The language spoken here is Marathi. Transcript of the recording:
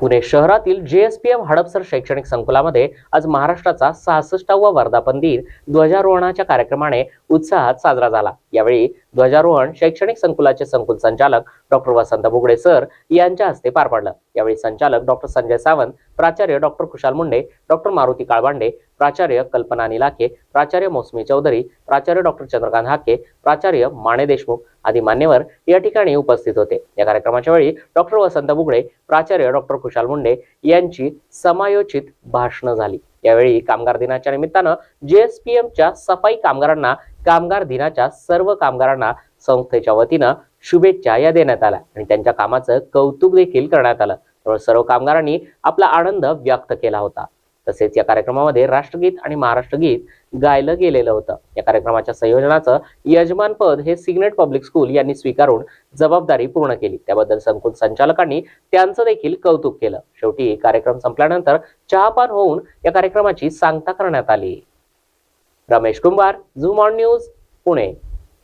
पुणे शहरातील जेएसपीएम हडपसर शैक्षणिक संकुलामध्ये आज महाराष्ट्राचा सहासष्टावा वर्धापन दिन. ध्वजारोहणाच्या कार्यक्रमाने उत्साहात साजरा झाला. यावेळी ध्वजारोहण शैक्षणिक संकुलाचे संकुल संचालक डॉक्टर वसंत बुगडे सर यांच्या हस्ते पार पडलं. यावेळी संचालक डॉक्टर संजय सावंत प्राचार्य डॉक्टर खुशाल मुंडे डॉक्टर मारुती काळबांडे प्राचार्य कल्पना निलाखे प्राचार्य मौसमी चौधरी प्राचार्य डॉक्टर चंद्रकांत हाके प्राचार्य माने देशमुख आदी मान्यवर या ठिकाणी उपस्थित होते. या कार्यक्रमाच्या वेळी डॉक्टर वसंत बुगडे प्राचार्य डॉक्टर खुशाल मुंडे यांची समायोचित भाषणं झाली. यावेळी कामगार दिनाच्या निमित्तानं जीएसपीएमच्या सफाई कामगारांना कामगार दिनाच्या सर्व कामगारांना संस्थेच्या वतीनं शुभेच्छा या देण्यात आल्या. आणि त्यांच्या कामाचं कौतुक देखील करण्यात आलं. त्यामुळे सर्व कामगारांनी आपला आनंद व्यक्त केला होता. तसेच या कार्यक्रमामध्ये राष्ट्रगीत आणि महाराष्ट्र गीत गायलं गेलेलं होतं. या कार्यक्रमाच्या संयोजनाचं यजमानपद हे सिग्नेट पब्लिक स्कूल यांनी स्वीकारून जबाबदारी पूर्ण केली. त्याबद्दल संकुल संचालकांनी त्यांचं देखील कौतुक केलं. शेवटी कार्यक्रम संपल्यानंतर चहापान होऊन या कार्यक्रमाची सांगता करण्यात आली. Ramesh Kumbhar zoom on news Pune.